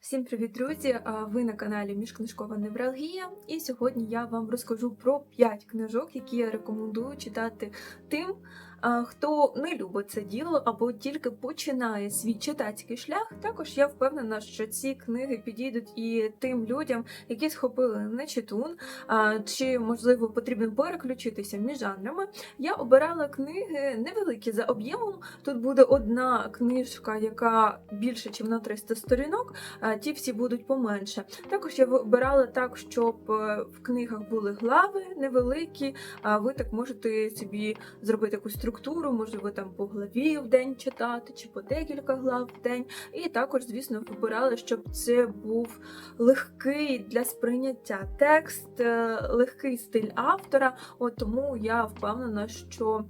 Всім привіт, друзі! Ви на каналі Міжкнижкова Невралгія, і сьогодні я вам розкажу про 5 книжок, які я рекомендую читати тим, хто не любить це діло або тільки починає свій читацький шлях. Також я впевнена, що ці книги підійдуть і тим людям, які схопили нечитун, чи можливо потрібно переключитися між жанрами. Я обирала книги невеликі за об'ємом. Тут буде одна книжка, яка більше, ніж на 300 сторінок а ті всі будуть поменше. Також я вибирала так, щоб е, в книгах були глави невеликі, а ви так можете собі зробити якусь структуру, можливо, там по главі в день читати, чи по декілька глав в день. І також, звісно, вибирали, щоб це був легкий для сприйняття текст, е, легкий стиль автора. От тому я впевнена, що.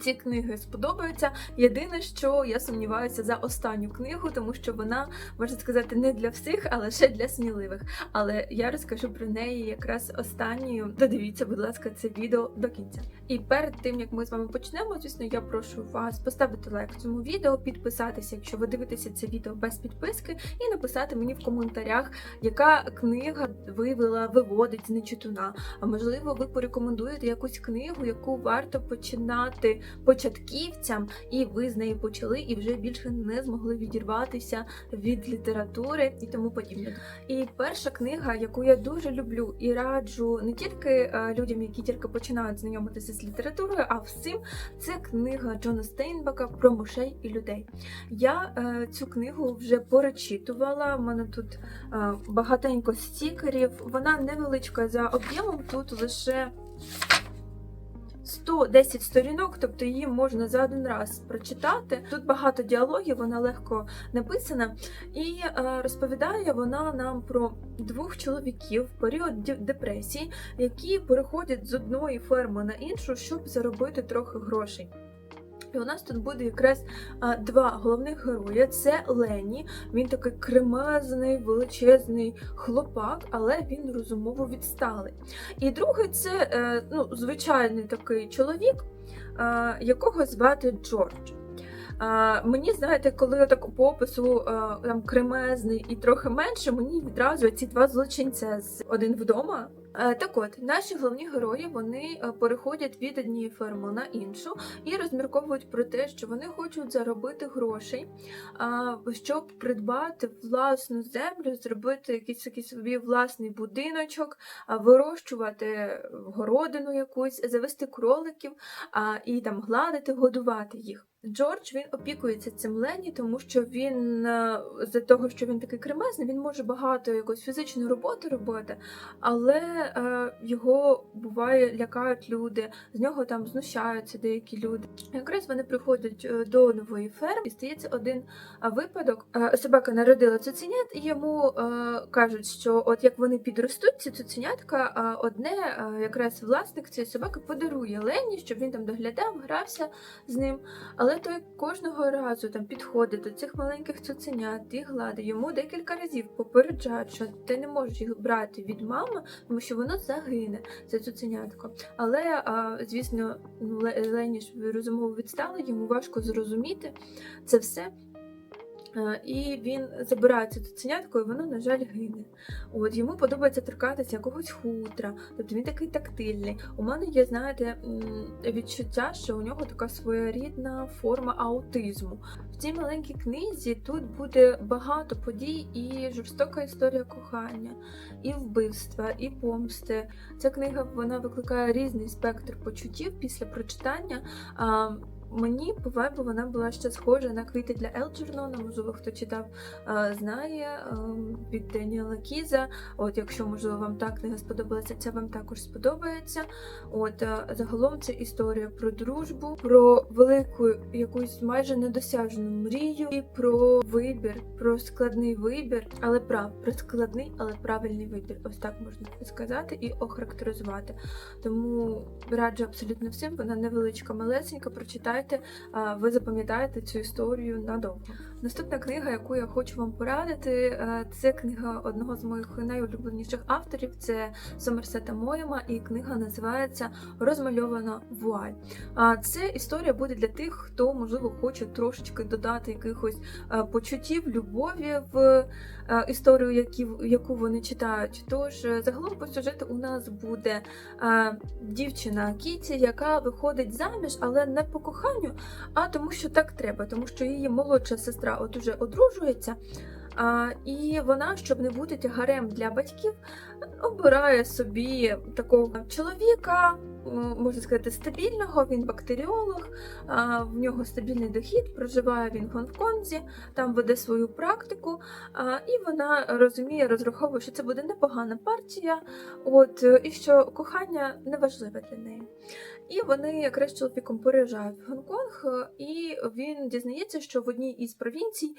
Ці книги сподобаються. Єдине, що я сумніваюся за останню книгу, тому що вона, можна сказати, не для всіх, а лише для сміливих. Але я розкажу про неї якраз останньою. Додивіться, будь ласка, це відео до кінця. І перед тим як ми з вами почнемо, звісно, я прошу вас поставити лайк цьому відео, підписатися, якщо ви дивитеся це відео без підписки, і написати мені в коментарях, яка книга вивела, виводить з нечитуна. А можливо, ви порекомендуєте якусь книгу, яку варто починати початківцям, і ви з неї почали, і вже більше не змогли відірватися від літератури і тому подібне. І перша книга, яку я дуже люблю і раджу не тільки е, людям, які тільки починають знайомитися з літературою, а всім, це книга Джона Стейнбека про мишей і людей. Я е, цю книгу вже перечитувала. У мене тут е, багатенько стікерів. Вона невеличка за об'ємом, тут лише. 110 сторінок, тобто її можна за один раз прочитати. Тут багато діалогів, вона легко написана, і е, розповідає вона нам про двох чоловіків в період депресії, які переходять з одної ферми на іншу, щоб заробити трохи грошей. У нас тут буде якраз два головних герої: це Лені. Він такий кремезний, величезний хлопак, але він розумово відсталий. І другий це е, ну, звичайний такий чоловік, якого звати Джордж. А, мені, знаєте, коли так по опису а, там кремезний і трохи менше, мені відразу ці два злочинця з один вдома. Е, Так от, наші головні герої вони е, переходять від однієї ферми на іншу і розмірковують про те, що вони хочуть заробити грошей, щоб придбати власну землю, зробити якийсь такий собі власний будиночок, вирощувати городину якусь, завести кроликів і там гладити, годувати їх. Джордж він опікується цим Лені, тому що він е, за того, що він такий кремезний, він може багато якоїсь фізичної роботи робити, але е, його буває лякають люди, з нього там знущаються деякі люди. Якраз вони приходять е, до нової ферми, і стається один е, випадок. Собака народила цуценят, і йому е, кажуть, що от як вони підростуть, ці цуценятка, одне якраз власник цієї собаки подарує Лені, щоб він там доглядав, грався з ним. Але той кожного разу там підходить до цих маленьких цуценят і гладить. Йому декілька разів попереджають, що ти не можеш їх брати від мами, тому що воно загине, це цуценятко. Але, звісно, Ле- Лені ж розумово відстала, йому важко зрозуміти це все. Е, І він забирає це цуценятко, і воно, на жаль, гине. От йому подобається торкатися якогось хутра, тобто він такий тактильний. У мене є, знаєте, відчуття, що у нього така своєрідна форма аутизму. В цій маленькій книзі тут буде багато подій і жорстока історія кохання, і вбивства, і помсти. Ця книга вона викликає різний спектр почуттів після прочитання. Мені по вайбу вона була ще схожа на квіти для Елджернона. Можливо, хто читав, знає від Деніела Кіза. От, якщо можливо вам та книга сподобалася, це вам також сподобається. От загалом це історія про дружбу, про велику якусь майже недосяжну мрію і про вибір, про складний вибір, але прав, про складний, але правильний вибір. Ось так можна сказати і охарактеризувати. Тому раджу абсолютно всім. Вона невеличка, малесенька. Прочитайте, а ви запам'ятаєте цю історію надовго. Наступна книга, яку я хочу вам порадити, е, це книга одного з моїх найулюбленіших авторів. Це Сомерсета Моєма, і книга називається Розмальована вуаль. А це історія буде для тих, хто можливо хоче трошечки додати якихось е, почуттів, любові в е, історію, яку вони читають. Тож загалом по сюжету у нас буде дівчина Кіті, яка виходить заміж, але не по коханню, а тому, що так треба, тому що її молодша сестра от уже одружується. А, і вона, щоб не бути тягарем для батьків, обирає собі такого чоловіка, можна сказати, стабільного. Він бактеріолог, а, в нього стабільний дохід, проживає він в Гонконзі, там веде свою практику, а, і вона розуміє, розраховує, що це буде непогана партія, от е, і що кохання не важливе для неї. І вони якраз чоловіком переїжджають в Гонконг, е, і він дізнається, що в одній із провінцій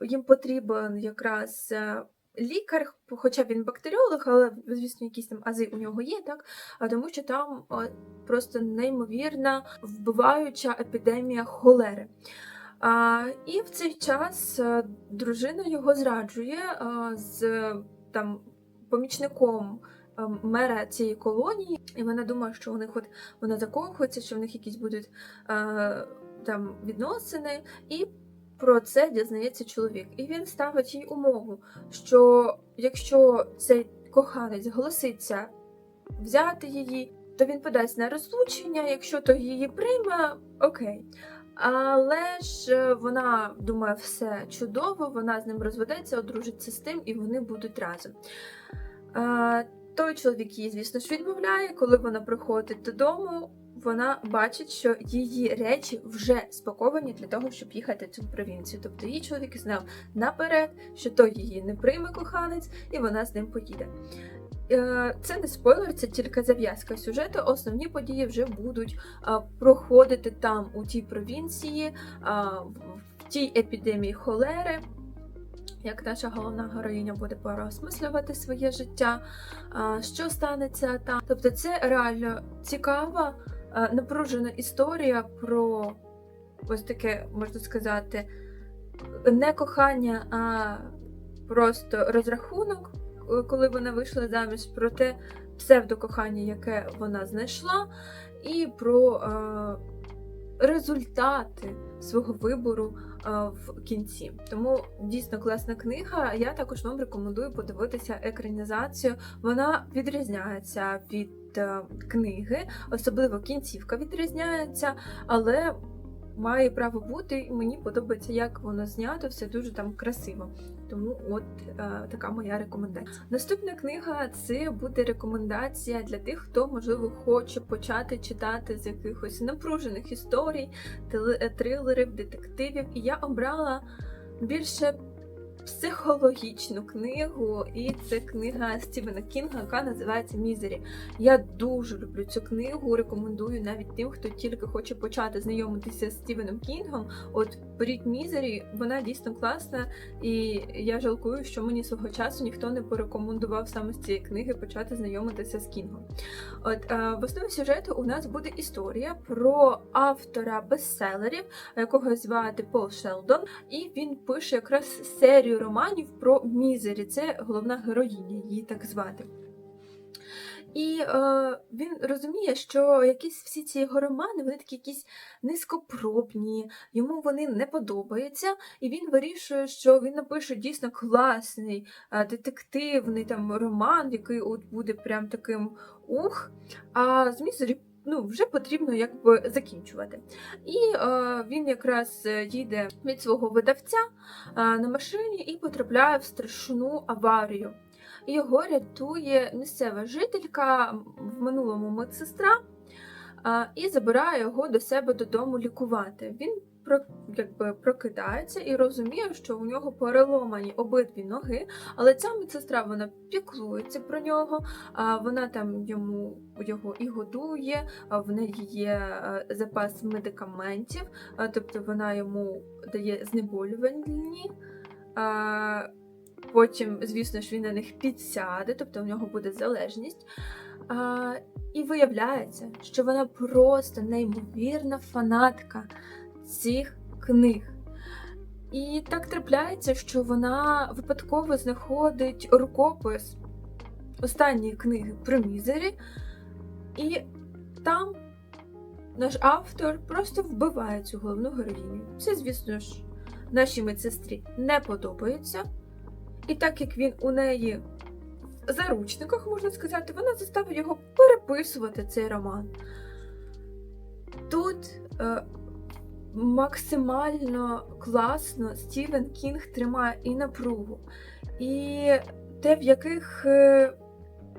їм потрібен якраз е, лікар, хоча він бактеріолог, але звісно, якісь там ази у нього є, так? А тому, що там е, просто неймовірна вбиваюча епідемія холери. А, і в цей час е, дружина його зраджує з там помічником мера цієї колонії, і вона думає, що у них от вона закохується, що в них якісь будуть е, там відносини, і про це дізнається чоловік. І він ставить їй умову, що якщо цей коханець зголоситься взяти її, то він подасть на розлучення, якщо то її прийме, окей. Але ж е, вона думає, все чудово, вона з ним розведеться, одружиться з тим, і вони будуть разом. А, той чоловік її, звісно ж, відмовляє, коли вона приходить додому. Вона бачить, що її речі вже спаковані для того, щоб їхати в цю провінцію. Тобто її чоловік знав наперед, що той її не прийме коханець, і вона з ним поїде. Е, Це не спойлер, це тільки зав'язка сюжету. Основні події вже будуть проходити там, у тій провінції, в в тій епідемії холери. Як наша головна героїня буде переосмислювати своє життя, що станеться там. Тобто, це реально цікава, напружена історія про ось таке, можна сказати, не кохання, а просто розрахунок, е, коли вона вийшла заміж, про те псевдокохання, яке вона знайшла, і про е, результати свого вибору е, в кінці. Тому дійсно класна книга. Я також вам рекомендую подивитися екранізацію. Вона відрізняється від е, книги, особливо кінцівка відрізняється, але має право бути, і мені подобається, як воно знято, все дуже там красиво. Тому от е, така моя рекомендація. Наступна книга це буде рекомендація для тих, хто можливо хоче почати читати з якихось напружених історій, трилерів, детективів. І я обрала більше психологічну книгу, і це книга Стівена Кінга, яка називається Мізері. Я дуже люблю цю книгу. Рекомендую навіть тим, хто тільки хоче почати знайомитися з Стівеном Кінгом. От беріть Мізері, вона дійсно класна, і я жалкую, що мені свого часу ніхто не порекомендував саме з цієї книги почати знайомитися з Кінгом. От е, в основі сюжету у нас буде історія про автора бестселерів, якого звати Пол Шелдон, і він пише якраз серію романів про Мізері. Це головна героїня, її так звати. І е, він розуміє, що якісь всі ці його романи, вони такі якісь низькопробні, йому вони не подобаються, і він вирішує, що він напише дійсно класний е, детективний там роман, який от буде прям таким ух. А з Мізері ну, вже потрібно якби закінчувати. І е, він якраз е, їде від свого видавця е, на машині і потрапляє в страшну аварію. Його рятує місцева жителька, в минулому медсестра, е, і забирає його до себе додому лікувати. Він якби, прокидається і розуміє, що у нього переломані обидві ноги, але ця медсестра вона піклується про нього, вона там йому його і годує, в неї є запас медикаментів, тобто вона йому дає знеболювальні. Потім, звісно ж, він на них підсяде, тобто у нього буде залежність. А, І виявляється, що вона просто неймовірна фанатка цих книг. І так трапляється, що вона випадково знаходить рукопис останньої книги про мізері, і там наш автор просто вбиває цю головну героїню. Це, звісно ж, нашій медсестрі не подобається. І так як він у неї в заручниках, можна сказати, вона заставить його переписувати цей роман. Тут е, максимально класно Стівен Кінг тримає і напругу, і те, в яких.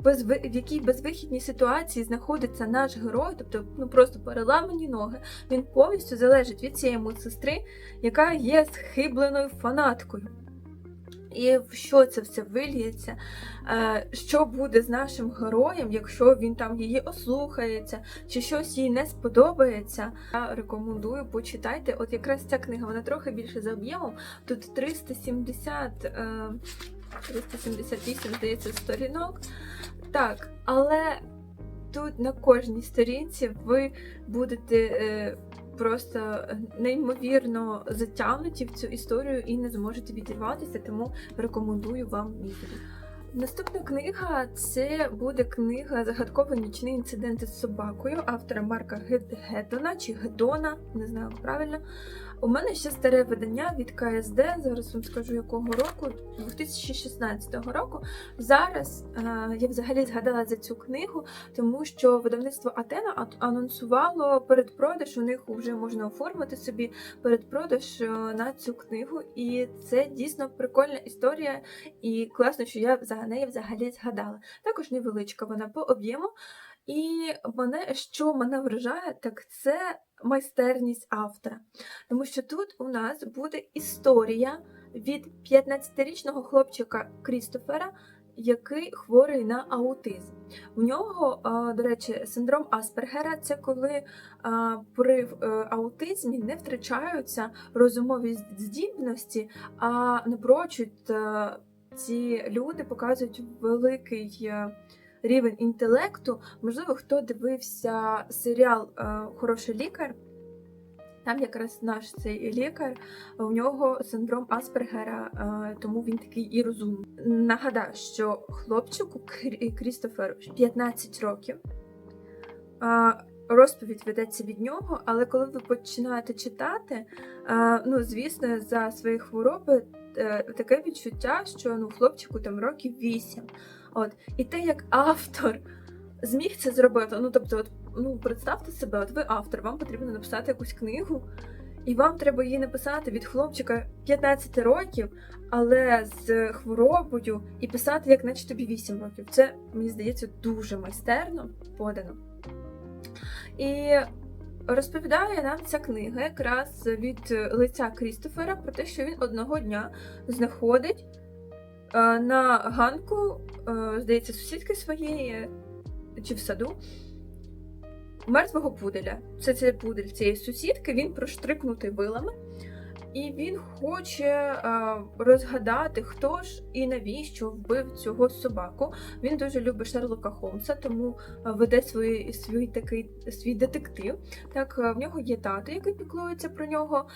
без, в якій безвихідній ситуації знаходиться наш герой, тобто ну просто переламані ноги, він повністю залежить від цієї медсестри, яка є схибленою фанаткою. І в що це все виліється? Е, Що буде з нашим героєм, якщо він там її ослухається, чи щось їй не сподобається? Я рекомендую почитайте. От якраз ця книга, вона трохи більше за об'ємом. Тут 370, е, 378, здається, сторінок. Так, але тут на кожній сторінці ви будете. Е, Просто неймовірно затягнуті в цю історію і не зможете відірватися, тому рекомендую вам мізері. Наступна книга це буде книга Загадковий нічний інцидент з собакою автора Марка Гедона чи Гедона, не знаю правильно. У мене ще старе видання від КСД, зараз вам скажу якого року, 2016 року. Зараз е, я взагалі згадала за цю книгу, тому що видавництво Атена ат- анонсувало передпродаж. У них вже можна оформити собі передпродаж е, на цю книгу, і це дійсно прикольна історія. І класно, що я за неї взагалі згадала. Також невеличка вона по об'єму. І мене, що мене вражає, так це майстерність автора. Тому що тут у нас буде історія від 15-річного хлопчика Крістофера, який хворий на аутизм. У нього, до речі, синдром Аспергера це коли при е, аутизмі не втрачаються розумові здібності, а напрочуд е, ці люди показують великий. Рівень інтелекту, можливо, хто дивився серіал е, Хороший лікар. Там якраз наш цей лікар, у нього синдром Аспергера, е, тому він такий і розумний. Нагадаю, що хлопчику Крі- Крістоферу 15 років. Е, Розповідь ведеться від нього, але коли ви починаєте читати, ну звісно, за свої хвороби таке відчуття, що ну хлопчику там років 8. От і те, як автор зміг це зробити. Ну тобто, от, ну представте себе, от ви автор, вам потрібно написати якусь книгу, і вам треба її написати від хлопчика 15 років, але з хворобою, і писати, як наче тобі 8 років. Це мені здається дуже майстерно подано. І розповідає нам ця книга якраз від лиця Крістофера про те, що він одного дня знаходить е, на ганку, здається, сусідки своєї чи в саду мертвого пуделя. Це цей пудель цієї сусідки, він проштрикнутий вилами. І він хоче е, розгадати, хто ж і навіщо вбив цього собаку. Він дуже любить Шерлока Холмса, тому е, веде свій, свій такий свій детектив. Так, е, в нього є тато, який піклується про нього.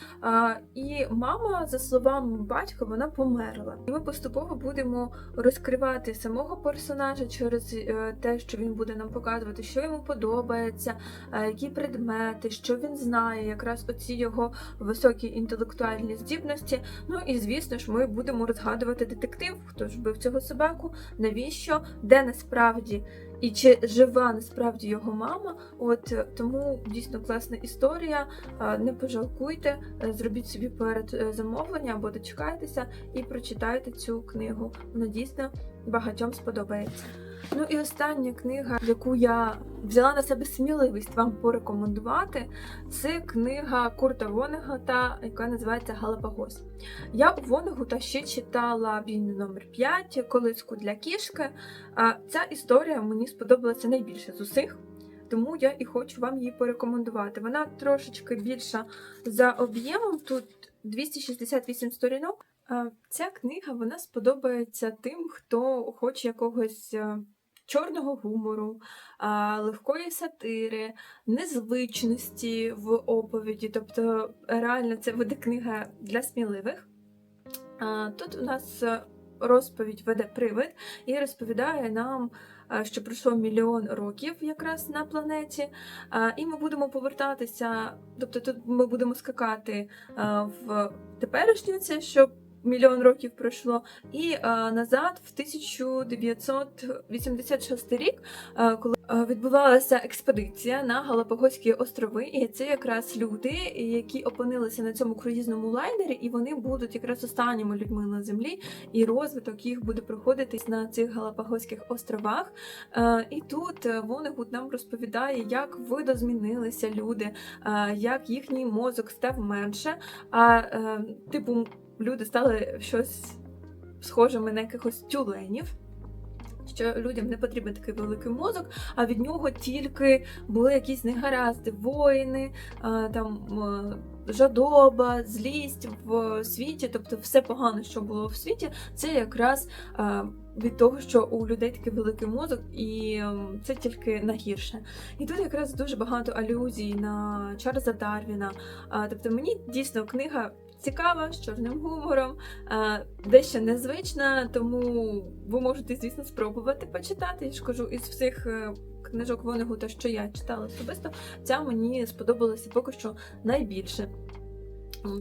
і мама, за словами батька, вона померла. І ми поступово будемо розкривати самого персонажа через те, що він буде нам показувати, що йому подобається, які предмети, що він знає, якраз оці його високі інтелектуальні здібності. Ну і звісно ж, ми будемо розгадувати детектив, хто ж бив цього собаку, навіщо, де насправді. І чи жива насправді його мама? От е, тому дійсно класна історія. Е, Не пожалкуйте, е, зробіть собі перед замовлення або дочекайтеся і прочитайте цю книгу. Вона дійсно багатьом сподобається. Ну і остання книга, яку я взяла на себе сміливість вам порекомендувати, це книга Курта Вонегата, яка називається Галапагос. Я у Вонегута ще читала бійну номер 5 колиску для кішки. Ця історія мені сподобалася найбільше з усіх. Тому я і хочу вам її порекомендувати. Вона трошечки більша за об'ємом, тут 268 сторінок. Ця книга вона сподобається тим, хто хоче якогось е, чорного гумору, легкої сатири, незвичності в оповіді. Тобто, реально, це буде книга для сміливих. Тут у нас е, розповідь веде привид і розповідає нам, е, що пройшло мільйон років якраз на планеті. І ми будемо повертатися, тобто тут ми будемо скакати в теперішнє це, що мільйон років пройшло, і е, назад в 1986 рік, е, коли е, відбувалася експедиція на Галапагоські острови, і це якраз люди, які опинилися на цьому круїзному лайнері, і вони будуть якраз останніми людьми на землі, і розвиток їх буде проходитись на цих Галапагоських островах. І тут Вонегуд нам розповідає, як видозмінилися люди, як їхній мозок став менше. А типу, люди стали щось схожими на якихось тюленів. Що людям не потрібен такий великий мозок, а від нього тільки були якісь негаразди, воїни, там жадоба, злість в світі, тобто все погане, що було в світі, це якраз від того, що у людей такий великий мозок, і ем, це тільки на гірше. І тут якраз дуже багато алюзій на Чарльза Дарвіна. Тобто мені дійсно книга цікава, з чорним гумором, дещо незвична, тому ви можете, звісно, спробувати почитати. Я ж кажу, із всіх е, книжок Вонегута, що я читала особисто, ця мені сподобалася поки що найбільше.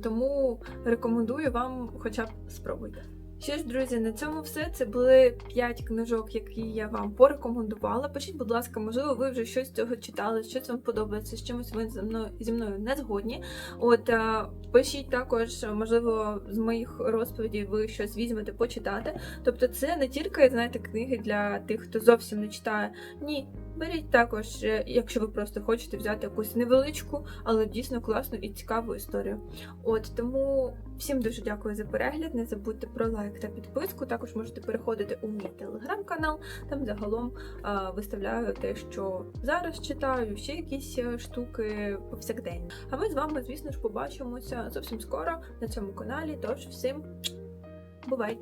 Тому рекомендую вам хоча б спробуйте. Що ж, друзі, на цьому все. Це були 5 книжок, які я вам порекомендувала. Пишіть, будь ласка, можливо, ви вже щось з цього читали, щось вам подобається, з чимось ви зі мною зі мною не згодні. От е, пишіть також, можливо, з моїх розповідей ви щось візьмете почитати. Тобто, це не тільки знаєте книги для тих, хто зовсім не читає. Ні, беріть також, е, якщо ви просто хочете взяти якусь невеличку, але дійсно класну і цікаву історію. От тому всім дуже дякую за перегляд. Не забудьте про лайк та підписку. Також можете переходити у мій телеграм-канал. Там загалом а, виставляю те, що зараз читаю, ще якісь е, штуки повсякденні. А ми з вами, звісно ж, побачимося зовсім скоро на цьому каналі. Тож всім бувайте!